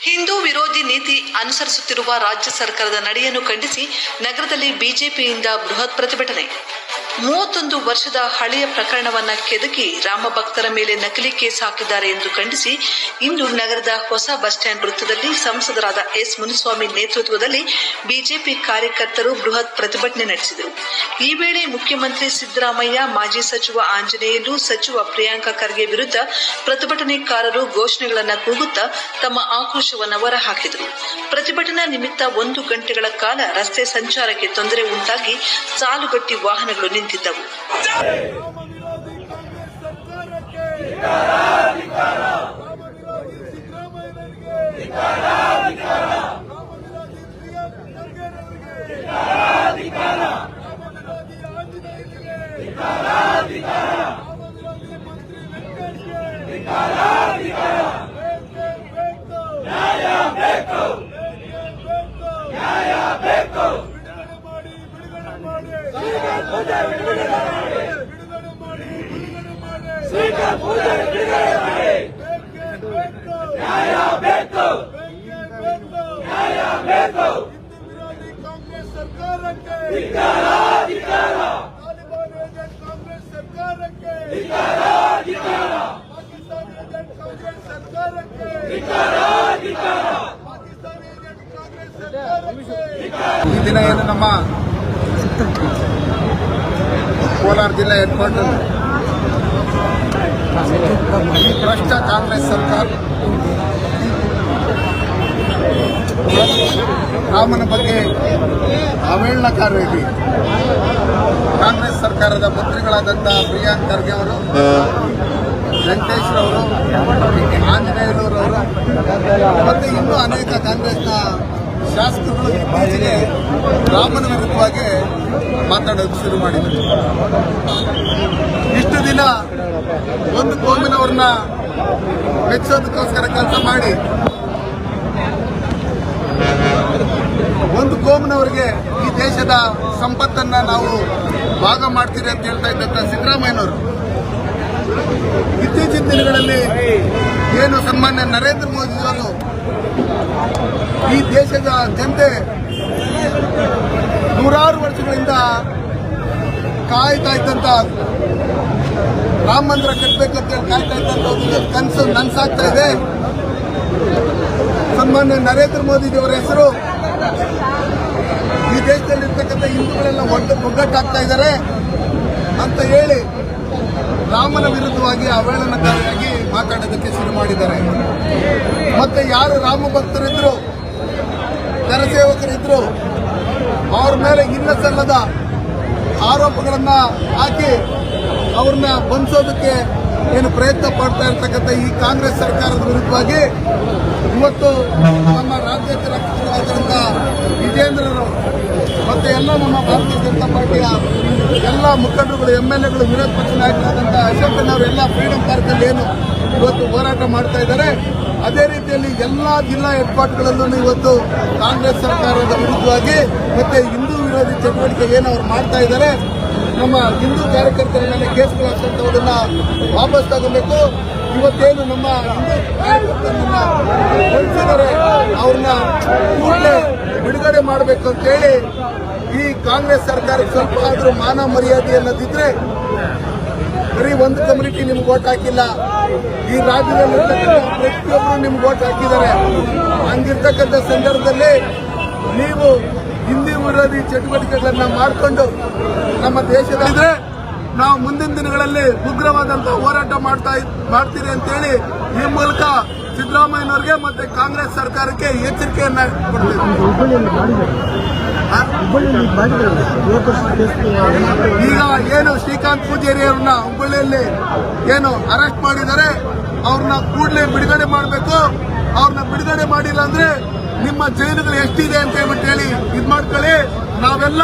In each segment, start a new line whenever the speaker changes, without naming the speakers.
ಹಿಂದೂ ವಿರೋಧಿ ನೀತಿ ಅನುಸರಿಸುತ್ತಿರುವ ರಾಜ್ಯ ಸರ್ಕಾರದ ನಡೆಯನ್ನು ಖಂಡಿಸಿ ನಗರದಲ್ಲಿ ಬಿಜೆಪಿಯಿಂದ ಬೃಹತ್ ಪ್ರತಿಭಟನೆ. ಮೂವತ್ತೊಂದು ವರ್ಷದ ಹಳೆಯ ಪ್ರಕರಣವನ್ನ ಕೆದಕಿ ರಾಮ ಭಕ್ತರ ಮೇಲೆ ನಕಲಿ ಕೇಸ್ ಹಾಕಿದ್ದಾರೆ ಎಂದು ಖಂಡಿಸಿ, ಇಂದು ನಗರದ ಹೊಸ ಬಸ್ ಸ್ಟ್ಯಾಂಡ್ ವೃತ್ತದಲ್ಲಿ ಸಂಸದರಾದ ಎಸ್ ಮುನಿಸ್ವಾಮಿ ನೇತೃತ್ವದಲ್ಲಿ ಬಿಜೆಪಿ ಕಾರ್ಯಕರ್ತರು ಬೃಹತ್ ಪ್ರತಿಭಟನೆ ನಡೆಸಿದರು. ಈ ವೇಳೆ ಮುಖ್ಯಮಂತ್ರಿ ಸಿದ್ದರಾಮಯ್ಯ, ಮಾಜಿ ಸಚಿವ ಆಂಜನೇಯಲು ಸಚಿವ ಪ್ರಿಯಾಂಕ ಖರ್ಗೆ ವಿರುದ್ಧ ಪ್ರತಿಭಟನೆಕಾರರು ಘೋಷಣೆಗಳನ್ನು ಕೂಗುತ್ತಾ ತಮ್ಮ ಆಕ್ರೋಶವನ್ನು ಹೊರಹಾಕಿದರು. ಪ್ರತಿಭಟನಾ ನಿಮಿತ್ತ ಒಂದು ಗಂಟೆಗಳ ಕಾಲ ರಸ್ತೆ ಸಂಚಾರಕ್ಕೆ ತೊಂದರೆ ಉಂಟಾಗಿ ಸಾಲುಗಟ್ಟಿ ವಾಹನಗಳು ನಿಂತಿದ್ದವು
ರಾಮ ವಿರೋಧಿ ಕಾಂಗ್ರೆಸ್ ಸರ್ಕಾರಕ್ಕೆ ರಾಮ ವಿರೋಧಿ ಸಿದ್ದರಾಮಯ್ಯನವರಿಗೆ ರಾಮ ವಿರೋಧಿ ಪ್ರಿಯಾಂಕ್ ಖರ್ಗೆರವರಿಗೆ ರಾಮ ವಿರೋಧಿ ಆಂಜನೇಯರಿಗೆ ರಾಮ ವಿರೋಧಿ ಮಂತ್ರಿ ವೆಂಕಟೇಶ್ಗೆ ಬೇಕೇ ಬೇಕು ನ್ಯಾಯ ಬೇಕು ಬೇಕೇ ಬೇಕು ನ್ಯಾಯ ಬೇಕು ಬಿಡುಗಡೆ ಮಾಡಿ ಬಿಡುಗಡೆ ಮಾಡಿ ಬಿಡುಗಡೆ ಮಾಡಿ ಬಿಡುಗಡೆ ಮಾಡಿ ಶ್ರೀಕಾಂತ್ ಪೂಜೆ ಬಿಡುಗಡೆ ಮಾಡಿ ಬೇಕೇ ಬೇಕು ನ್ಯಾಯ ಬೇಕು ಬೇಕೇ ಬೇಕು ನ್ಯಾಯ ಬೇಕು ಹಿಂದೂ ವಿರೋಧಿ ಕಾಂಗ್ರೆಸ್ ಸರ್ಕಾರಕ್ಕೆ ತಾಲಿಬಾನ್ ಏಜೆಂಟ್ ಕಾಂಗ್ರೆಸ್ ಸರ್ಕಾರಕ್ಕೆ ಪಾಕಿಸ್ತಾನಿ ಏಜೆಂಟ್ ಕಾಂಗ್ರೆಸ್ ಸರ್ಕಾರಕ್ಕೆ ಪಾಕಿಸ್ತಾನಿ ಏಜೆಂಟ್ ಕಾಂಗ್ರೆಸ್ ಸರ್ಕಾರಕ್ಕೆ
ಈ ದಿನ ಏನು ನಮ್ಮ ಕೋಲಾರ ಜಿಲ್ಲೆ ಹೆಡ್ ಕ್ವಾರ್ಟರ್ ಈ ಭ್ರಷ್ಟ ಕಾಂಗ್ರೆಸ್ ಸರ್ಕಾರ ರಾಮನ ಬಗ್ಗೆ ಅವಹೇಳನಕಾರರಾಗಿ ಕಾಂಗ್ರೆಸ್ ಸರ್ಕಾರದ ಮಂತ್ರಿಗಳಾದಂಥ ಪ್ರಿಯಾಂಕ್ ಖರ್ಗೆ ಅವರು ವೆಂಕಟೇಶ್ವರ ಅವರು ಆಂಜನೇಯರವರು ಮತ್ತು ಇನ್ನೂ ಅನೇಕ ಕಾಂಗ್ರೆಸ್ನ ಶಾಸಕರು ಇತ್ತೀಚೆಗೆ ರಾಮನ ವಿರುದ್ಧವಾಗಿ ಮಾತಾಡೋದು ಶುರು ಮಾಡಿದರು. ಇಷ್ಟು ದಿನ ಒಂದು ಕೋಮಿನವ್ರನ್ನ ಮೆಚ್ಚೋದಕ್ಕೋಸ್ಕರ ಕೆಲಸ ಮಾಡಿ ಕೋಮಿನವರಿಗೆ ಈ ದೇಶದ ಸಂಪತ್ತನ್ನ ನಾವು ಭಾಗ ಮಾಡ್ತೀರಿ ಅಂತ ಹೇಳ್ತಾ ಇದ್ದಂತ ಸಿದ್ದರಾಮಯ್ಯನವರು. ಇತ್ತೀಚಿನ ದಿನಗಳಲ್ಲಿ ಏನು ಸನ್ಮಾನ್ಯ ನರೇಂದ್ರ ಮೋದಿ ಅವರು ಈ ದೇಶದ ಜನತೆ ನೂರಾರು ವರ್ಷಗಳಿಂದ ಕಾಯ್ತಾ ಇದ್ದಂತ ರಾಮ ಮಂದಿರ ಕಟ್ಟಬೇಕಂತ ಹೇಳಿ ಕಾಯ್ತಾ ಇದ್ದಂತ ಕನಸು ನನ್ಸಾಗ್ತಾ ಇದೆ. ಸನ್ಮಾನ್ಯ ನರೇಂದ್ರ ಮೋದಿಜಿಯವರ ಹೆಸರು ಈ ದೇಶದಲ್ಲಿರ್ತಕ್ಕಂಥ ಹಿಂದೂಗಳೆಲ್ಲ ಒಟ್ಟು ಒಗ್ಗಟ್ಟಾಗ್ತಾ ಇದ್ದಾರೆ ಅಂತ ಹೇಳಿ ರಾಮನ ವಿರುದ್ಧವಾಗಿ ಅವಹೇಳನಕಾರಿಯಾಗಿ ಮಾತಾಡೋದಕ್ಕೆ ಶುರು ಮಾಡಿದ್ದಾರೆ. ಮತ್ತೆ ಯಾರು ರಾಮ ಭಕ್ತರಿದ್ರು ಜನಸೇವಕರಿದ್ರು ಅವ್ರ ಮೇಲೆ ಇನ್ನ ಸಲ್ಲದ ಆರೋಪಗಳನ್ನ ಹಾಕಿ ಅವ್ರನ್ನ ಬಂಧಿಸೋದಕ್ಕೆ ಏನು ಪ್ರಯತ್ನ ಪಡ್ತಾ ಇರ್ತಕ್ಕಂಥ ಈ ಕಾಂಗ್ರೆಸ್ ಸರ್ಕಾರದ ವಿರುದ್ಧವಾಗಿ ಇವತ್ತು ನಮ್ಮ ರಾಜ್ಯಾಧ್ಯಕ್ಷರಾಗಿರುವಂತಹ ವಿಜೇಂದ್ರರು ಎಲ್ಲ ನಮ್ಮ ಭಾರತೀಯ ಜನತಾ ಪಾರ್ಟಿಯ ಎಲ್ಲ ಮುಖಂಡರುಗಳು ಎಂ ಎಲ್ ಎಗಳು, ವಿರೋಧ ಪಕ್ಷ ಅಶೋಕ್ ಅಶೋಕನವರು ಎಲ್ಲ ಫ್ರೀಡಂ ಪಾರ್ಕಲ್ಲಿ ಏನು ಇವತ್ತು ಹೋರಾಟ ಮಾಡ್ತಾ ಇದ್ದಾರೆ. ಅದೇ ರೀತಿಯಲ್ಲಿ ಎಲ್ಲ ಜಿಲ್ಲಾ ಹೆಡ್ ಇವತ್ತು ಕಾಂಗ್ರೆಸ್ ಸರ್ಕಾರದ ವಿರುದ್ಧವಾಗಿ ಮತ್ತೆ ಹಿಂದೂ ವಿರೋಧಿ ಚಟುವಟಿಕೆ ಏನು ಅವ್ರು ಮಾಡ್ತಾ ಇದ್ದಾರೆ. ನಮ್ಮ ಹಿಂದೂ ಕಾರ್ಯಕರ್ತರ ಮೇಲೆ ಕೇಸ್ಗಳು ಹಾಕ್ತಂಥವನ್ನ ವಾಪಸ್ ತಗೋಬೇಕು. ಇವತ್ತೇನು ನಮ್ಮ ಹಿಂದೂ ಕಾರ್ಯಕರ್ತರನ್ನ ಬಂಧಿಸಿದ್ದಾರೆ ಅವ್ರನ್ನ ಕೂಡಲೇ ಬಿಡುಗಡೆ ಮಾಡಬೇಕು ಅಂತೇಳಿ ಈ ಕಾಂಗ್ರೆಸ್ ಸರ್ಕಾರಕ್ಕೆ ಸ್ವಲ್ಪ ಆದರೂ ಮಾನ ಮರ್ಯಾದೆ ಅನ್ನೋದಿದ್ರೆ ಬರೀ ಒಂದು ಕಮ್ಯುನಿಟಿ ನಿಮ್ಗೆ ಓಟ್ ಹಾಕಿಲ್ಲ ಈ ರಾಜ್ಯದಲ್ಲಿ ಪ್ರತಿಯೊಬ್ಬರು ನಿಮ್ಗೆ ಓಟ್ ಹಾಕಿದ್ದಾರೆ ಹಂಗಿರ್ತಕ್ಕಂಥ ಸಂದರ್ಭದಲ್ಲಿ ನೀವು ಹಿಂದಿ ವಿರೋಧಿ ಚಟುವಟಿಕೆಗಳನ್ನ ಮಾಡಿಕೊಂಡು ನಮ್ಮ ದೇಶದ ಇದ್ರೆ ನಾವು ಮುಂದಿನ ದಿನಗಳಲ್ಲಿ ಉಗ್ರವಾದಂತಹ ಹೋರಾಟ ಮಾಡ್ತಾ ಮಾಡ್ತೀರಿ ಅಂತೇಳಿ ಈ ಮೂಲಕ ಸಿದ್ದರಾಮಯ್ಯನವರಿಗೆ ಮತ್ತೆ ಕಾಂಗ್ರೆಸ್ ಸರ್ಕಾರಕ್ಕೆ ಎಚ್ಚರಿಕೆಯನ್ನ ಕೊಡ್ತೀವಿ? ಈಗ ಏನು ಶ್ರೀಕಾಂತ್ ಪೂಜಾರಿ ಅವ್ರನ್ನ ಹುಬ್ಬಳ್ಳಿಯಲ್ಲಿ ಏನು ಅರೆಸ್ಟ್ ಮಾಡಿದ್ದಾರೆ, ಅವ್ರನ್ನ ಕೂಡಲೇ ಬಿಡುಗಡೆ ಮಾಡಬೇಕು. ಅವ್ರನ್ನ ಬಿಡುಗಡೆ ಮಾಡಿಲ್ಲ ಅಂದ್ರೆ ನಿಮ್ಮ ಜೈಲುಗಳು ಎಷ್ಟಿದೆ ಅಂತ ಹೇಳ್ಬಿಟ್ಟು ಹೇಳಿ ಇದ್ ಮಾಡ್ಕೊಳ್ಳಿ ನಾವೆಲ್ಲ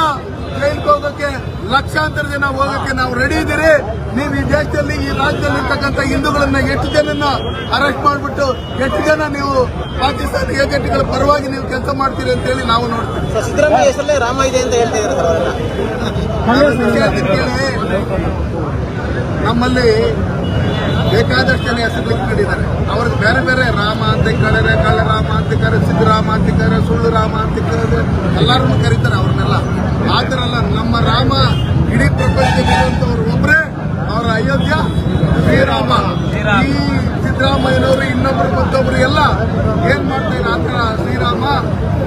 ಜೈಲ್ಗೆ ಹೋಗೋಕೆ ಲಕ್ಷಾಂತರ ಜನ ಹೋಗಕ್ಕೆ ನಾವು ರೆಡಿ ಇದ್ದೀರಿ. ನೀವು ಈ ದೇಶದಲ್ಲಿ ಈ ರಾಜ್ಯದಲ್ಲಿ ಇರ್ತಕ್ಕಂಥ ಹಿಂದೂಗಳನ್ನ ಎಷ್ಟು ಜನನ್ನ ಅರೆಸ್ಟ್ ಮಾಡಿಬಿಟ್ಟು ಎಷ್ಟು ಜನ ನೀವು ಪಾಕಿಸ್ತಾನ ಏಜೆಂಟ್ಗಳ ಪರವಾಗಿ ನೀವು ಕೆಲಸ ಮಾಡ್ತೀರಿ ಅಂತ ಹೇಳಿ ನಾವು ನೋಡ್ತೀವಿ.
ಸರ್, ಸಿದ್ದರಾಮಯ್ಯ ಹೆಸರಲ್ಲೇ ರಾಮ ಇದೆ ಅಂತ ಹೇಳ್ತಾ
ನಮ್ಮಲ್ಲಿ ಬೇಕಾದಷ್ಟು ಜನ ಹೆಸರು ಕಂಡಿದ್ದಾರೆ ಅವ್ರಿಗೆ ಬೇರೆ ಬೇರೆ ರಾಮ ಅಂತ ಕಳೆರೆ ಕಳ್ಳರಾಮ ಅಂತ ಕರೆ ಸಿದ್ದರಾಮ ಅಂತ ಕರೆ ಸುಳ್ಳು ರಾಮ ಅಂತ ಕರೆ ಎಲ್ಲರನ್ನು ಕರೀತಾರೆ ಅವ್ರನ್ನೆಲ್ಲ. ಆ ನಮ್ಮ ರಾಮ ಇಡೀ ಪ್ರಪಂಚದಲ್ಲಿರುವಂತವ್ರು ಒಬ್ಬರೇ ಅವರ ಅಯೋಧ್ಯ ಶ್ರೀರಾಮ ಈ ಸಿದ್ದರಾಮಯ್ಯನವರು ಇನ್ನೊಬ್ರು ಮತ್ತೊಬ್ರು ಎಲ್ಲ ಏನ್ ಮಾಡ್ತಾ ಇದ್ದಾರೆ ಆ ಥರ ಶ್ರೀರಾಮ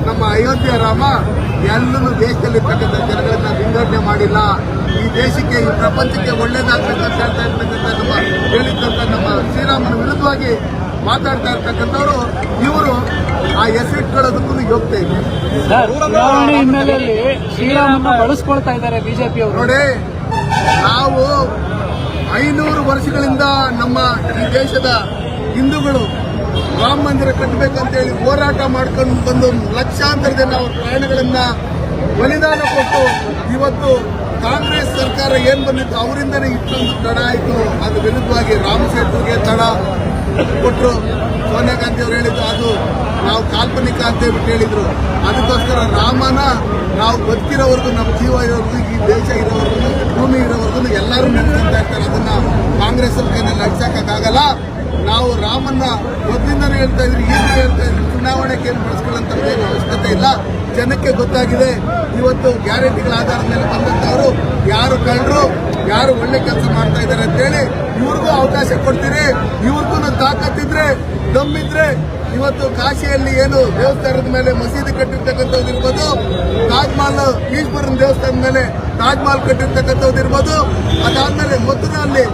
ನಮ್ಮ ಅಯೋಧ್ಯ ರಾಮ ಎಲ್ಲರೂ ದೇಶದಲ್ಲಿರ್ತಕ್ಕಂಥ ಜನಗಳನ್ನ ವಿಂಗಡಣೆ ಮಾಡಿಲ್ಲ. ಈ ದೇಶಕ್ಕೆ ಈ ಪ್ರಪಂಚಕ್ಕೆ ಒಳ್ಳೇದಾಗ್ಬೇಕಂತ ಹೇಳ್ತಾ ಇರ್ತಕ್ಕಂಥ ನಮ್ಮ ಹೇಳಿದಂತ ನಮ್ಮ ಶ್ರೀರಾಮನ ವಿರುದ್ಧವಾಗಿ ಮಾತಾಡ್ತಾ ಇರ್ತಕ್ಕಂಥವ್ರು ಇವರು ಆ ಹೆಸರಿಟ್ಕೊಳ್ಳೋದಕ್ಕೂ ಯೋಗ್ಯತೆ ಇದೆ
ಹಿನ್ನೆಲೆಯಲ್ಲಿ ಶ್ರೀರಾಮನ್ನ ಬಳಸ್ಕೊಳ್ತಾ ಇದ್ದಾರೆ ಬಿಜೆಪಿ ಅವರು
ನೋಡಿ ನಾವು ಐನೂರು ವರ್ಷಗಳಿಂದ ನಮ್ಮ ಈ ದೇಶದ ಹಿಂದೂಗಳು ರಾಮ ಮಂದಿರ ಕಟ್ಟಬೇಕಂತೇಳಿ ಹೋರಾಟ ಮಾಡ್ಕೊಂಡು ಬಂದು ಲಕ್ಷಾಂತರ ಜನ ಅವ್ರ ಪ್ರಾಣಗಳನ್ನ ಬಲಿದಾನ ಕೊಟ್ಟು ಇವತ್ತು ಕಾಂಗ್ರೆಸ್ ಸರ್ಕಾರ ಏನ್ ಬಂದಿತ್ತು? ಅವರಿಂದನೇ ಇಷ್ಟೊಂದು ತಡ ಆಯಿತು. ಅದ್ರ ವಿರುದ್ಧವಾಗಿ ರಾಮ ಸೇತುವೆಗೆ ತಡ ಕೊಟ್ಟರು ಸೋನಿಯಾ ಗಾಂಧಿ ಅವರು ಹೇಳಿದ್ರು ಅದು ನಾವು ಕಾಲ್ಪನಿಕ ಅಂತ ಹೇಳ್ಬಿಟ್ಟು ಹೇಳಿದ್ರು. ಅದಕ್ಕೋಸ್ಕರ ರಾಮನ ನಾವು ಬದುಕಿರೋವರೆಗೂ, ನಮ್ಮ ಜೀವ ಇರೋವರೆಗೂ, ಈ ದೇಶ ಇರೋವರೆಗೂ, ಭೂಮಿ ಇರೋವರೆಗೂ ಎಲ್ಲರೂ ನೆನೆಸ್ತಾ ಇರ್ತಾರೆ. ಅದನ್ನ ಕಾಂಗ್ರೆಸ್ ಸರ್ಕಾರದಲ್ಲಿ ನಡ್ಸಕ್ಕಾಗಲ್ಲ ನಾವು ರಾಮನ್ನ ಮೊದಲಿಂದನೇ ಹೇಳ್ತಾ ಇದ್ರಿ ಈಗ ಹೇಳ್ತಾ ಇದ್ರಿ ಚುನಾವಣೆಗೆ ಏನು ಬಳಸ್ಕೊಳ್ಳೋಂಥ ಅವಶ್ಯಕತೆ ಇಲ್ಲ. ಜನಕ್ಕೆ ಗೊತ್ತಾಗಿದೆ. ಇವತ್ತು ಗ್ಯಾರಂಟಿಗಳ ಆಧಾರದ ಮೇಲೆ ಬಂದಂತವರು ಯಾರು ಕಳ್ಳರು, ಯಾರು ಒಳ್ಳೆ ಕೆಲಸ ಮಾಡ್ತಾ ಇದ್ದಾರೆ ಅಂತೇಳಿ ಇವ್ರಿಗೂ ಅವಕಾಶ ಕೊಡ್ತೀರಿ. ಇವ್ರಿಗೂ ತಾಕತ್ತಿದ್ರೆ ದಮ್ಮಿದ್ರೆ ಇವತ್ತು ಕಾಶಿಯಲ್ಲಿ ಏನು ದೇವಸ್ಥಾನದ ಮೇಲೆ ಮಸೀದಿ ಕಟ್ಟಿರ್ತಕ್ಕಂಥದ್ದು ಇರ್ಬೋದು, ತಾಜ್ ಮಹಲ್, ಈಶ್ವರನ ದೇವಸ್ಥಾನದ ಮೇಲೆ ತಾಜ್ ಮಹಲ್ ಕಟ್ಟಿರ್ತಕ್ಕಂಥದ್ದು ಇರ್ಬೋದು, ಅದಾದ್ಮೇಲೆ ಮಥುರಲ್ಲಿ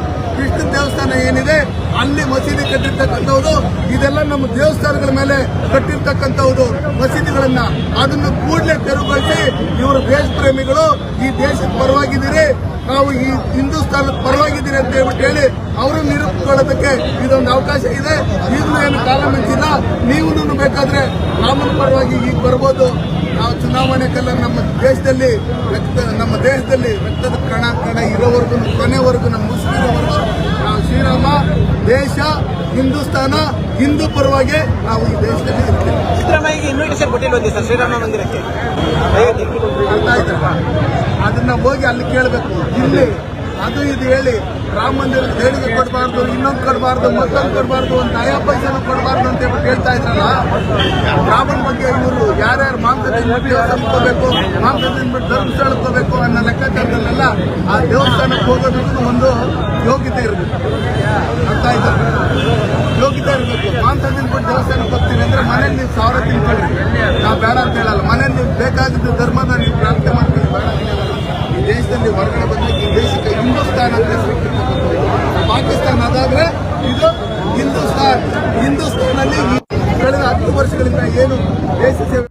ಕೃಷ್ಣ ದೇವಸ್ಥಾನ ಏನಿದೆ, ಅಲ್ಲಿ ಮಸೀದಿ ಕಟ್ಟಿರ್ತಕ್ಕಂಥವ್ರು, ಇದೆಲ್ಲ ನಮ್ಮ ದೇವಸ್ಥಾನಗಳ ಮೇಲೆ ಕಟ್ಟಿರ್ತಕ್ಕಂಥವ್ರು ಮಸೀದಿಗಳನ್ನ. ಅದನ್ನು ಕೂಡಲೇ ತೆರವುಗೊಳಿಸಿ ಇವರು ದೇಶ ಪ್ರೇಮಿಗಳು, ಈ ದೇಶದ ಪರವಾಗಿದ್ದೀರಿ, ನಾವು ಈ ಹಿಂದೂಸ್ತಾನದ ಪರವಾಗಿದ್ದೀರಿ ಅಂತ ಹೇಳ್ಬಿಟ್ಟು ಹೇಳಿ ಅವರು ನಿರೂಪಿಸ್ಕೊಳ್ಳೋದಕ್ಕೆ ಇದೊಂದು ಅವಕಾಶ ಇದೆ. ಈಗಲೂ ಏನು ಕಾಲ ಮಿಂಚಿಲ್ಲ ನೀವು ಬೇಕಾದ್ರೆ ರಾಮನ ಪರವಾಗಿ ಈಗ ಬರ್ಬೋದು. ನಾವು ಚುನಾವಣೆ ಕಲ್ಲ ನಮ್ಮ ದೇಶದಲ್ಲಿ ರಕ್ತ, ನಮ್ಮ ದೇಶದಲ್ಲಿ ರಕ್ತದ ಕಣ ಕಣ ಇರೋವರೆಗೂ, ಕೊನೆವರೆಗೂ ನಮ್ಮ ದೇಶ ಹಿಂದೂಸ್ತಾನ ಹಿಂದೂ ಪರವಾಗಿ ನಾವು ಈ ದೇಶದಲ್ಲಿ ಇರ್ತೀವಿ.
ಸಿದ್ದರಾಮಯ್ಯ ಇನ್ವಿಟೇಷನ್ ಕೊಟ್ಟಿಲ್ವಂತೆ ಸರ್? ಶ್ರೀರಾಮ ಮಂದಿರಕ್ಕೆ?
ಅದನ್ನ ಹೋಗಿ ಅಲ್ಲಿ ಕೇಳಬೇಕು. ಇಲ್ಲಿ ಅದು ಇದು ಹೇಳಿ ರಾಮ ಮಂದಿರ ದೇಣಿಗೆ ಕೊಡಬಾರ್ದು, ಇನ್ನೊಂದು ಕೊಡಬಾರ್ದು, ಮತ್ತೊಂದು ಕೊಡಬಾರ್ದು ಒಂದು ನಯಾ ಪೈಸನು ಕೊಡಬಾರ್ದು ಅಂತ ಹೇಳ್ಬಿಟ್ಟು ಹೇಳ್ತಾ ಇದ್ರಲ್ಲ? ರಾಮನ ಬಗ್ಗೆ ಇವರು ಯಾರ್ಯಾರು ಮಾಂಸ ತಿನ್ಬಿಟ್ಟು ದೇವಸ್ಥಾನಕ್ಕೆ ಹೋಗ್ಬೇಕು ಮಾಂಸ ತಿನ್ಬಿಟ್ಟು ಅನ್ನೋ ಲೆಕ್ಕಾಚಾರದಲ್ಲೆಲ್ಲ ಆ ದೇವಸ್ಥಾನಕ್ಕೆ ಹೋಗೋದಕ್ಕೂ ಒಂದು ಯೋಗ್ಯತೆ ಇರಬೇಕು. ಅಂತ ಇದ್ದಾರೆ. ಯೋಗ್ಯತೆ ಇರಬೇಕು. ಮಾಂಸ ತಿನ್ಬಿಟ್ಟು ದೇವಸ್ಥಾನಕ್ಕೆ ಹೋಗ್ತೀವಿ ಅಂದ್ರೆ ಮನೇಲಿ ನೀವು ಸಾವಿರ ತಿನ್ಕೊಳ್ಳಿ ನಾವು ಬೇಡ ಅಂತ ಹೇಳಲ್ಲ. ಮನೇಲಿ ನೀವು ಬೇಕಾಗಿದ್ದು ಧರ್ಮದ ನೀವು ಪ್ರಾರ್ಥನೆ ಮಾಡ್ತೀವಿ ಬೇಡ ಅಂತ ಹೇಳಲ್ಲ. ದೇಶದಲ್ಲಿ ಹೊರಗಡೆ ಬಂದ್ರೆ ಈ ದೇಶಕ್ಕೆ ಹಿಂದೂಸ್ತಾನ್ ಅಂತ ಪಾಕಿಸ್ತಾನ್ ಅದಾದ್ರೆ ಇದು ಹಿಂದೂಸ್ತಾನ್. ಈ ಕಳೆದ ಹತ್ತು ವರ್ಷಗಳಿಂದ ಏನು ದೇಶ ಸೇವೆ